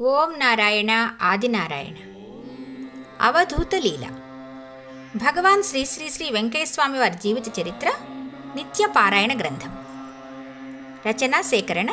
ఓం నారాయణ ఆదినారాయణ. అవధూత లీల. భగవాన్ శ్రీ శ్రీ శ్రీ వెంకటేశ్వమి వారి జీవిత చరిత్ర నిత్య పారాయణ గ్రంథం. రచన సేకరణ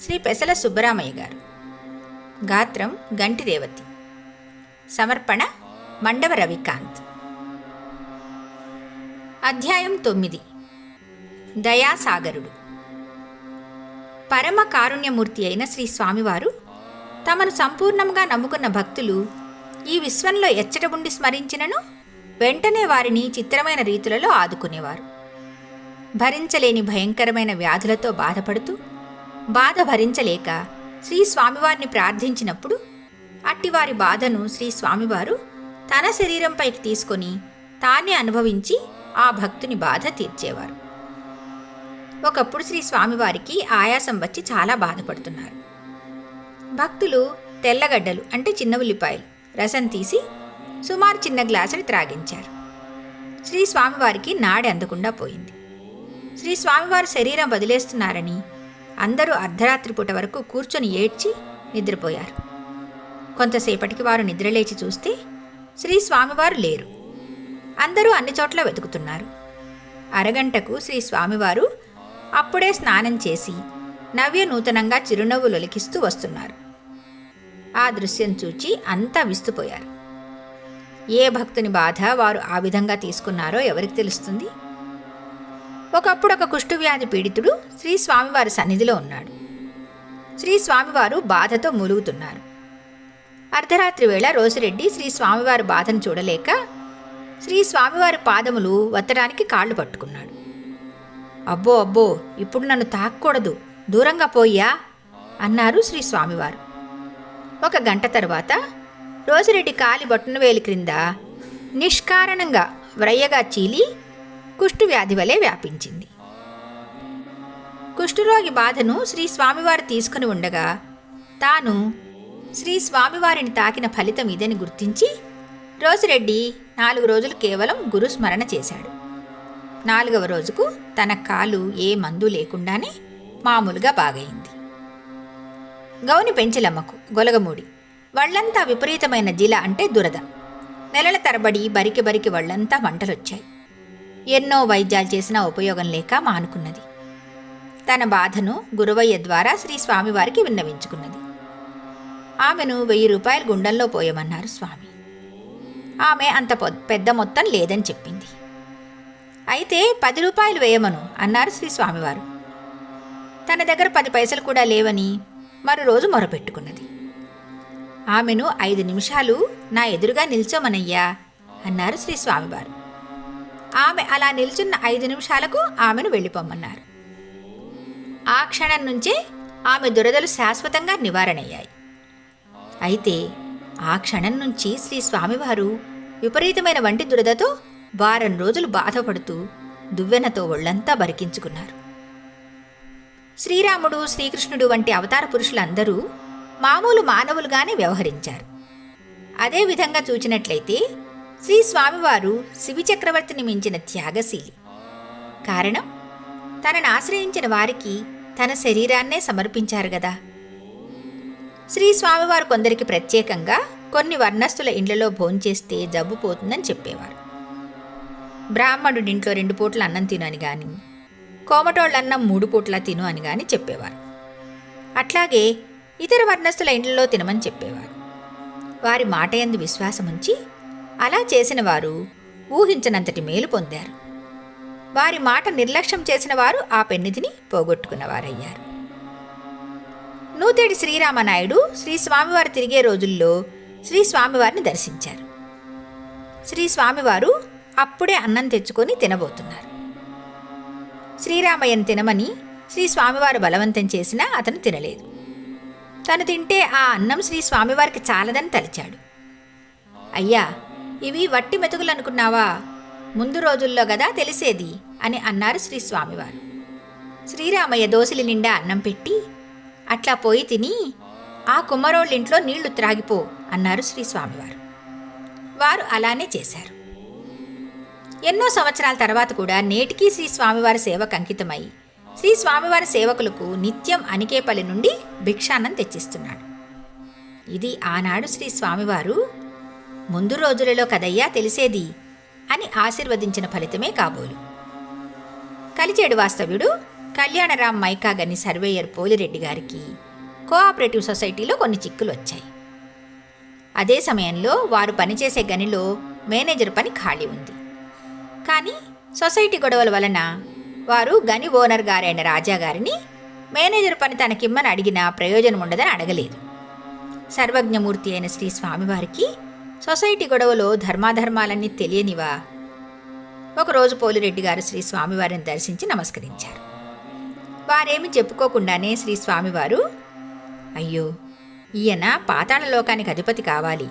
శ్రీ పెసల సుబ్బరామయ్య గారు. గాత్రం గంటి దేవతి. సమర్పణ మండవ రవికాంత్. అధ్యాయం తొమ్మిది. దయాసాగరుడు. పరమ కారుణ్యమూర్తి అయిన శ్రీ స్వామివారు తమను సంపూర్ణంగా నమ్ముకున్న భక్తులు ఈ విశ్వంలో ఎచ్చటబుండి స్మరించినను వెంటనే వారిని చిత్రమైన రీతులలో ఆదుకునేవారు. భరించలేని భయంకరమైన వ్యాధులతో బాధపడుతూ బాధ భరించలేక శ్రీ స్వామివారిని ప్రార్థించినప్పుడు అట్టివారి బాధను శ్రీ స్వామివారు తన శరీరంపైకి తీసుకొని తానే అనుభవించి ఆ భక్తుని బాధ తీర్చేవారు. ఒకప్పుడు శ్రీ స్వామివారికి ఆయాసం వచ్చి చాలా బాధపడుతున్నారు. భక్తులు తెల్లగడ్డలు అంటే చిన్న ఉల్లిపాయలు రసం తీసి సుమారు చిన్న గ్లాసులు త్రాగించారు. శ్రీ స్వామివారికి నాడి అందకుండా పోయింది. శ్రీ స్వామివారు శరీరం వదిలేస్తున్నారని అందరూ అర్ధరాత్రి పూట వరకు కూర్చొని ఏడ్చి నిద్రపోయారు. కొంతసేపటికి వారు నిద్రలేచి చూస్తే శ్రీ స్వామివారు లేరు. అందరూ అన్ని చోట్ల వెతుకుతున్నారు. అరగంటకు శ్రీ స్వామివారు అప్పుడే స్నానం చేసి నవ్య నూతనంగా చిరునవ్వులు ఒలికిస్తూ వస్తున్నారు. ఆ దృశ్యం చూచి అంతా విస్తుపోయారు. ఏ భక్తుని బాధ వారు ఆ విధంగా తీసుకున్నారో ఎవరికి తెలుస్తుంది? ఒకప్పుడు ఒక కుష్ఠువ్యాధి పీడితుడు శ్రీ స్వామివారి సన్నిధిలో ఉన్నాడు. శ్రీ స్వామివారు బాధతో మూలుగుతున్నారు. అర్ధరాత్రి వేళ రోసిరెడ్డి శ్రీ స్వామివారి బాధను చూడలేక శ్రీ స్వామివారి పాదములు వత్తడానికి కాళ్ళు పట్టుకున్నాడు. అబ్బో అబ్బో ఇప్పుడు నన్ను తాక్కూడదు. దూరంగా పోయ్యా అన్నారు శ్రీ స్వామివారు. ఒక గంట తర్వాత రోజురెడ్డి కాలి బొట్టనవేలి క్రింద నిష్కారణంగా వ్రయ్యగా చీలి కుష్ఠవ్యాధి వలె వ్యాపించింది. కుష్ఠరోగి బాధను శ్రీ స్వామివారు తీసుకుని ఉండగా తాను శ్రీ స్వామివారిని తాకిన ఫలితం ఇదని గుర్తించి రోజురెడ్డి నాలుగు రోజులు కేవలం గురుస్మరణ చేశాడు. నాలుగవ రోజుకు తన కాలు ఏ మందు లేకుండానే మామూలుగా బాగయింది. గౌని పెంచలమ్మకు గొలగమూడి. వాళ్ళంతా విపరీతమైన జిల అంటే దురద. నెలల తరబడి బరికి బరికి వళ్ళంతా వంటలొచ్చాయి ఎన్నో వైద్యాలు చేసినా ఉపయోగం లేక మానుకున్నది. తన బాధను గురువయ్య ద్వారా శ్రీ స్వామివారికి విన్నవించుకున్నది. ఆమెను వెయ్యి రూపాయలు గుండంలో పోయమన్నారు స్వామి. ఆమె అంత పెద్ద మొత్తం లేదని చెప్పింది. అయితే పది రూపాయలు వేయమను అన్నారు శ్రీ స్వామివారు. తన దగ్గర పది పైసలు కూడా లేవని మరో రోజు మొరపెట్టుకున్నది. ఆమెను ఐదు నిమిషాలు నా ఎదురుగా నిల్చోమనయ్యా అన్నారు శ్రీ స్వామివారు. ఆమె అలా నిల్చున్న ఐదు నిమిషాలకు ఆమెను వెళ్ళిపోమన్నారు. ఆ క్షణం నుంచే ఆమె దురదలు శాశ్వతంగా నివారణయ్యాయి. అయితే ఆ క్షణం నుంచి శ్రీ స్వామివారు విపరీతమైన వంటి దురదతో వారం రోజులు బాధపడుతూ దువ్వెనతో ఒళ్ళంతా బరికించుకున్నారు. శ్రీరాముడు శ్రీకృష్ణుడు వంటి అవతార పురుషులందరూ మామూలు మానవులుగానే వ్యవహరించారు. అదే విధంగా చూచినట్లయితే శ్రీ స్వామివారు శివిచక్రవర్తిని మించిన త్యాగశీలి. కారణం? తనను ఆశ్రయించిన వారికి తన శరీరాన్నే సమర్పించారు గదా. శ్రీ స్వామివారు కొందరికి ప్రత్యేకంగా కొన్ని వర్ణస్థుల ఇండ్లలో భోంచేస్తే జబ్బు పోతుందని చెప్పేవారు. బ్రాహ్మణుడింట్లో రెండు పూట్ల అన్నం తినని కానీ కోమటోళ్ళన్నం మూడు పూట్ల తిను అని కానీ చెప్పేవారు. అట్లాగే ఇతర వర్ణస్థుల ఇండ్లలో తినమని చెప్పేవారు. వారి మాట ఎందు విశ్వాసముంచి అలా చేసిన వారు ఊహించనంతటి మేలు పొందారు. వారి మాట నిర్లక్ష్యం చేసిన వారు ఆ పెన్నిధిని పోగొట్టుకున్నవారయ్యారు. నూతేడి శ్రీరామనాయుడు శ్రీ స్వామివారు తిరిగే రోజుల్లో శ్రీ స్వామివారిని దర్శించారు. శ్రీ స్వామివారు అప్పుడే అన్నం తెచ్చుకొని తినబోతున్నారు. శ్రీరామయ్యను తినమని శ్రీ స్వామివారు బలవంతం చేసినా అతను తినలేదు. తను తింటే ఆ అన్నం శ్రీ స్వామివారికి చాలదని తలిచాడు. అయ్యా ఇవి వట్టి మెతుకులు అనుకున్నావా ముందు రోజుల్లో గదా తెలిసేది అని అన్నారు శ్రీ స్వామివారు. శ్రీరామయ్య దోసిలి నిండా అన్నం పెట్టి అట్లా పోయి తిని ఆ కుమ్మరోళ్ళింట్లో నీళ్ళు త్రాగిపో అన్నారు శ్రీ స్వామివారు. వారు అలానే చేశారు. ఎన్నో సంవత్సరాల తర్వాత కూడా నేటికీ శ్రీ స్వామివారి సేవకు అంకితమై శ్రీ స్వామివారి సేవకులకు నిత్యం అనికేపల్లి నుండి భిక్షాన్నం తెచ్చిస్తున్నాడు. ఇది ఆనాడు శ్రీ స్వామివారు ముందు రోజులలో కదయ్యా తెలిసేది అని ఆశీర్వదించిన ఫలితమే కాబోలు. కలిచేడు వాస్తవ్యుడు కళ్యాణరామ్ మైకాగని సర్వేయర్ పోలిరెడ్డి గారికి కోఆపరేటివ్ సొసైటీలో కొన్ని చిక్కులు వచ్చాయి అదే సమయంలో వారు పనిచేసే గనిలో మేనేజర్ పని ఖాళీ ఉంది. కానీ సొసైటీ గొడవల వలన వారు గని ఓనర్ గారైన రాజా గారిని మేనేజర్ పని తనకిమ్మని అడిగిన ప్రయోజనం ఉండదని అడగలేదు. సర్వజ్ఞమూర్తి అయిన శ్రీ స్వామివారికి సొసైటీ గొడవలో ధర్మాధర్మాలన్నీ తెలియనివా? ఒకరోజు పోలిరెడ్డి గారు శ్రీ స్వామివారిని దర్శించి నమస్కరించారు. వారేమి చెప్పుకోకుండానే శ్రీ స్వామివారు అయ్యో ఈయన పాతాళలోకానికి అధిపతి కావాలి.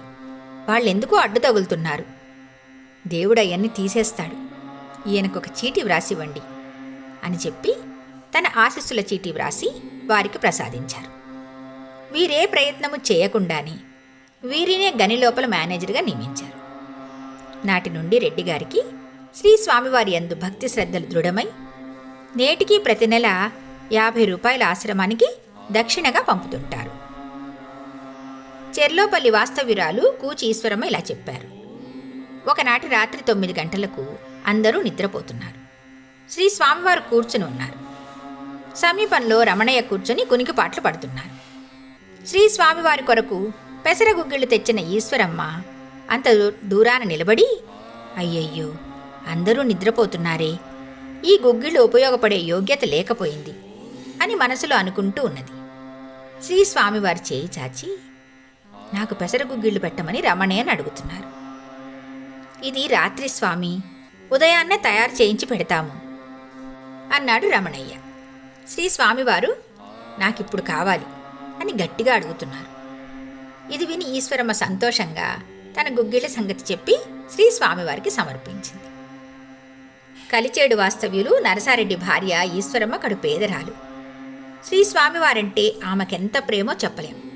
వాళ్ళెందుకు అడ్డు తగులుతున్నారు దేవుడు అవన్నీ తీసేస్తాడు. ఈయనకు ఒక చీటీ వ్రాసివ్వండి అని చెప్పి తన ఆశస్సుల చీటీ వ్రాసి వారికి ప్రసాదించారు. వీరే ప్రయత్నము చేయకుండానే వీరినే గని లోపల మేనేజర్గా నియమించారు. నాటి నుండి రెడ్డి గారికి శ్రీ స్వామివారి యందు భక్తి శ్రద్ధలు దృఢమై నేటికి ప్రతి నెల యాభై రూపాయల ఆశ్రమానికి దక్షిణగా పంపుతుంటారు. చెర్లోపల్లి వాస్తవ్యురాలు కూచి ఈశ్వరమ్మ ఇలా చెప్పారు. ఒకనాటి రాత్రి తొమ్మిది గంటలకు అందరూ నిద్రపోతున్నారు. శ్రీ స్వామివారు కూర్చుని ఉన్నారు. సమీపంలో రమణయ్య కూర్చొని కునికిపాట్లు పడుతున్నారు. శ్రీ స్వామివారి కొరకు పెసరగుగ్గిళ్ళు తెచ్చిన ఈశ్వరమ్మ అంత దూ- దూరాన నిలబడి అయ్యయ్యో అందరూ నిద్రపోతున్నారే. ఈ గుగ్గిళ్ళు ఉపయోగపడే యోగ్యత లేకపోయింది అని మనసులో అనుకుంటూ ఉన్నది. శ్రీ స్వామివారి చేయి చాచి నాకు పెసరగుగ్గిళ్ళు పెట్టమని రమణయ్యని అడుగుతున్నారు. ఇది రాత్రి స్వామి. ఉదయాన్నే తయారు చేయించి పెడతాము. అన్నాడు రమణయ్య. శ్రీ స్వామివారు నాకిప్పుడు కావాలి అని గట్టిగా అడుగుతున్నారు. ఇది విని ఈశ్వరమ్మ సంతోషంగా తన గుగ్గిళ్ళ సంగతి చెప్పి శ్రీ స్వామివారికి సమర్పించింది. కలిచేడు వాస్తవ్యులు నరసారెడ్డి భార్య ఈశ్వరమ్మ కడు పేదరాలు. శ్రీ స్వామివారంటే ఆమెకెంత ప్రేమో చెప్పలేము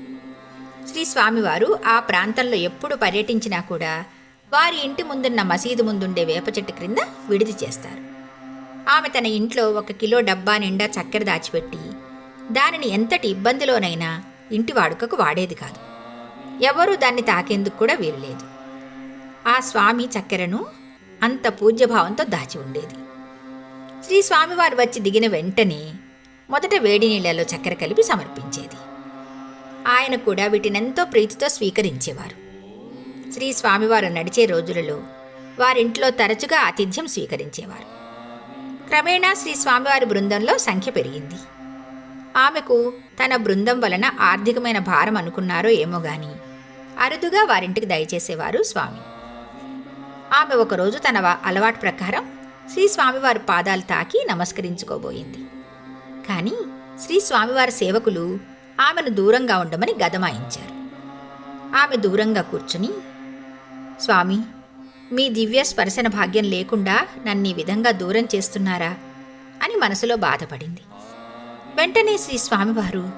శ్రీ స్వామివారు ఆ ప్రాంతంలో ఎప్పుడు పర్యటించినా కూడా వారి ఇంటి ముందున్న మసీదు ముందుండే వేప చెట్టు క్రింద విడిది చేస్తారు. ఆమె తన ఇంట్లో ఒక కిలో డబ్బా నిండా చక్కెర దాచిపెట్టి దానిని ఎంతటి ఇబ్బందిలోనైనా ఇంటి వాడుకకు వాడేది కాదు. ఎవరూ దాన్ని తాకేందుకు కూడా వీలులేదు ఆ స్వామి చక్కెరను అంత పూజ్యభావంతో దాచి ఉండేది. శ్రీ స్వామివారు వచ్చి దిగిన వెంటనే మొదట వేడి నీళ్ళలో చక్కెర కలిపి సమర్పించేది. ఆయన కూడా వీటినెంతో ప్రీతితో స్వీకరించేవారు. శ్రీ స్వామివారు నడిచే రోజులలో వారింట్లో తరచుగా ఆతిథ్యం స్వీకరించేవారు. క్రమేణా శ్రీ స్వామివారి బృందంలో సంఖ్య పెరిగింది. ఆమెకు తన బృందం వలన ఆర్థికమైన భారం అనుకున్నారో ఏమో గాని అరుదుగా వారింటికి దయచేసేవారు స్వామి. ఆమె ఒకరోజు తన అలవాటు ప్రకారం శ్రీ స్వామివారి పాదాలు తాకి నమస్కరించుకోబోయింది. కానీ శ్రీ స్వామివారి సేవకులు ఆమెను దూరంగా ఉండమని గదమాయించారు. ఆమె దూరంగా కూర్చుని స్వామి మీ దివ్య స్పర్శన భాగ్యం లేకుండా నన్ను ఈ విధంగా దూరం చేస్తున్నారా అని మనసులో బాధపడింది. వెంటనే శ్రీ స్వామివారు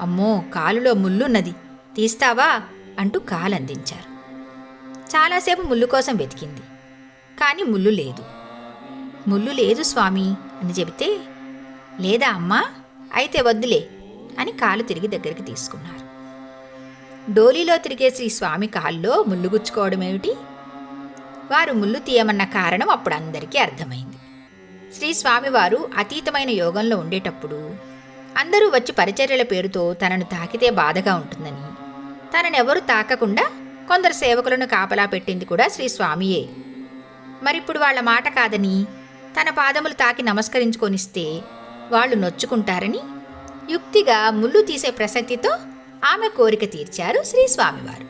అమ్మో కాలులో ముల్లున్నది తీస్తావా అంటూ కాలందించారు. చాలాసేపు ముళ్ళు కోసం వెతికింది కానీ ముళ్ళు లేదు. ముళ్ళు లేదు స్వామి అని చెబితే లేదా అమ్మా అయితే వద్దులే అని కాలు తిరిగి దగ్గరికి తీసుకున్నారు. డోలీలో తిరిగే శ్రీ స్వామి కాల్లో ముళ్ళుగుచ్చుకోవడమేమిటి వారు ముళ్ళు తీయమన్న కారణం అప్పుడు అందరికీ అర్థమైంది. శ్రీ స్వామివారు అతీతమైన యోగంలో ఉండేటప్పుడు అందరూ వచ్చి పరిచర్యల పేరుతో తనను తాకితే బాధగా ఉంటుందని తననెవరు తాకకుండా కొందరు సేవకులను కాపలా పెట్టింది కూడా శ్రీ స్వామియే. మరిప్పుడు వాళ్ళ మాట కాదని తన పాదములు తాకి నమస్కరించుకొనిస్తే వాళ్ళు నొచ్చుకుంటారని యుక్తిగా ముళ్ళు తీసే ప్రసక్తితో ఆమె కోరిక తీర్చారు శ్రీ స్వామివారు.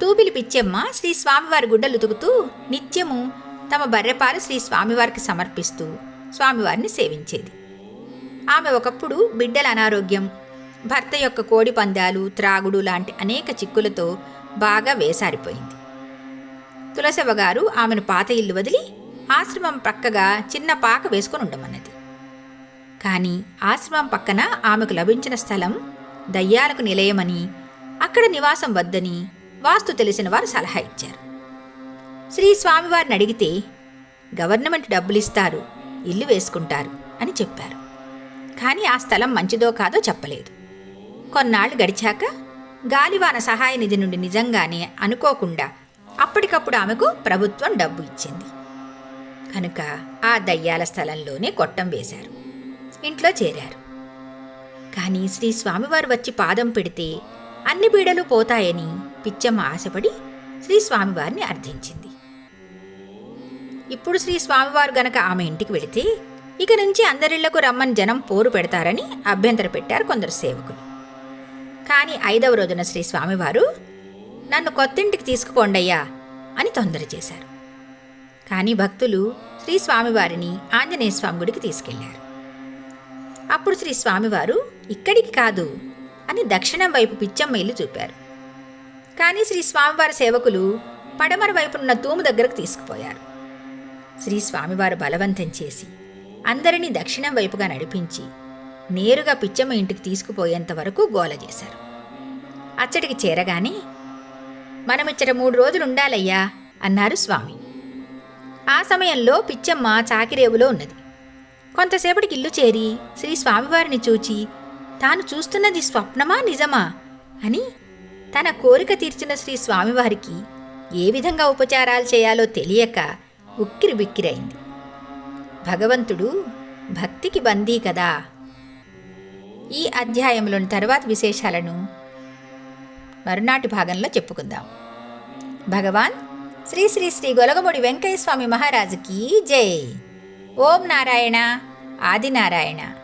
తూబిలి పిచ్చెమ్మ శ్రీ స్వామివారి గుడ్డలు ఉతుకుతూ నిత్యము తమ బర్రెపాలు శ్రీ స్వామివారికి సమర్పిస్తూ స్వామివారిని సేవించేది. ఆమె ఒకప్పుడు బిడ్డల అనారోగ్యం భర్త యొక్క కోడి పందాలు త్రాగుడు లాంటి అనేక చిక్కులతో బాగా వేసారిపోయింది. తులసవ గారు ఆమెను పాత ఇల్లు వదిలి ఆశ్రమం పక్కగా చిన్న పాక వేసుకొని ఉండమన్నది. కానీ ఆశ్రమం పక్కన ఆమెకు లభించిన స్థలం దయ్యాలకు నిలయమని అక్కడ నివాసం వద్దని వాస్తు తెలిసిన వారు సలహా ఇచ్చారు. శ్రీ స్వామివారిని అడిగితే గవర్నమెంట్ డబ్బులిస్తారు ఇల్లు వేసుకుంటారు అని చెప్పారు. కానీ ఆ స్థలం మంచిదో కాదో చెప్పలేదు. కొన్నాళ్ళు గడిచాక గాలివాన సహాయ నిధి నుండి నిజంగానే అనుకోకుండా అప్పటికప్పుడు ఆమెకు ప్రభుత్వం డబ్బు ఇచ్చింది. కనుక ఆ దయ్యాల స్థలంలోనే కొట్టం వేశారు. ఇంట్లో చేరారు. కానీ శ్రీ స్వామివారు వచ్చి పాదం పెడితే అన్ని పీడలు పోతాయని పిచ్చమ్మ ఆశపడి శ్రీ స్వామివారిని అర్థించింది. ఇప్పుడు శ్రీ స్వామివారు గనక ఆమె ఇంటికి వెళితే ఇక నుంచి అందరిళ్ళకు రమ్మని జనం పోరు పెడతారని అభ్యంతర పెట్టారు కొందరు సేవకులు. కానీ ఐదవ రోజున శ్రీ స్వామివారు నన్ను కొత్తింటికి తీసుకుపోండయ్యా అని తొందర చేశారు. కానీ భక్తులు శ్రీ స్వామివారిని ఆంజనేయ స్వామి గుడికి తీసుకెళ్ళారు. అప్పుడు శ్రీ స్వామివారు ఇక్కడికి కాదు అని దక్షిణం వైపు పిచ్చమ్మ ఇల్లు చూపారు. కానీ శ్రీ స్వామివారి సేవకులు పడమర వైపునున్న తూము దగ్గరకు తీసుకుపోయారు. శ్రీ స్వామివారు బలవంతం చేసి అందరినీ దక్షిణం వైపుగా నడిపించి నేరుగా పిచ్చమ్మ ఇంటికి తీసుకుపోయేంత వరకు గోల చేశారు. అచ్చటికి చేరగానే మనమిచ్చట మూడు రోజులు ఉండాలయ్యా అన్నారు స్వామి. ఆ సమయంలో పిచ్చమ్మ చాకిరేవులో ఉన్నది. కొంతసేపటికి ఇల్లు చేరి శ్రీ స్వామివారిని చూచి తాను చూస్తున్నది స్వప్నమా నిజమా? అని తన కోరిక తీర్చిన శ్రీ స్వామివారికి ఏ విధంగా ఉపచారాలు చేయాలో తెలియక ఉక్కిరి బిక్కిరైంది. భగవంతుడు భక్తికి బందీ కదా. ఈ అధ్యాయంలోని తరువాత విశేషాలను మరునాటి భాగంలో చెప్పుకుందాం. భగవాన్ శ్రీ శ్రీ శ్రీ గొలగముడి వెంకయ్య స్వామి మహారాజుకి జై. ఓం నారాయణ. ఆదినారాయణ.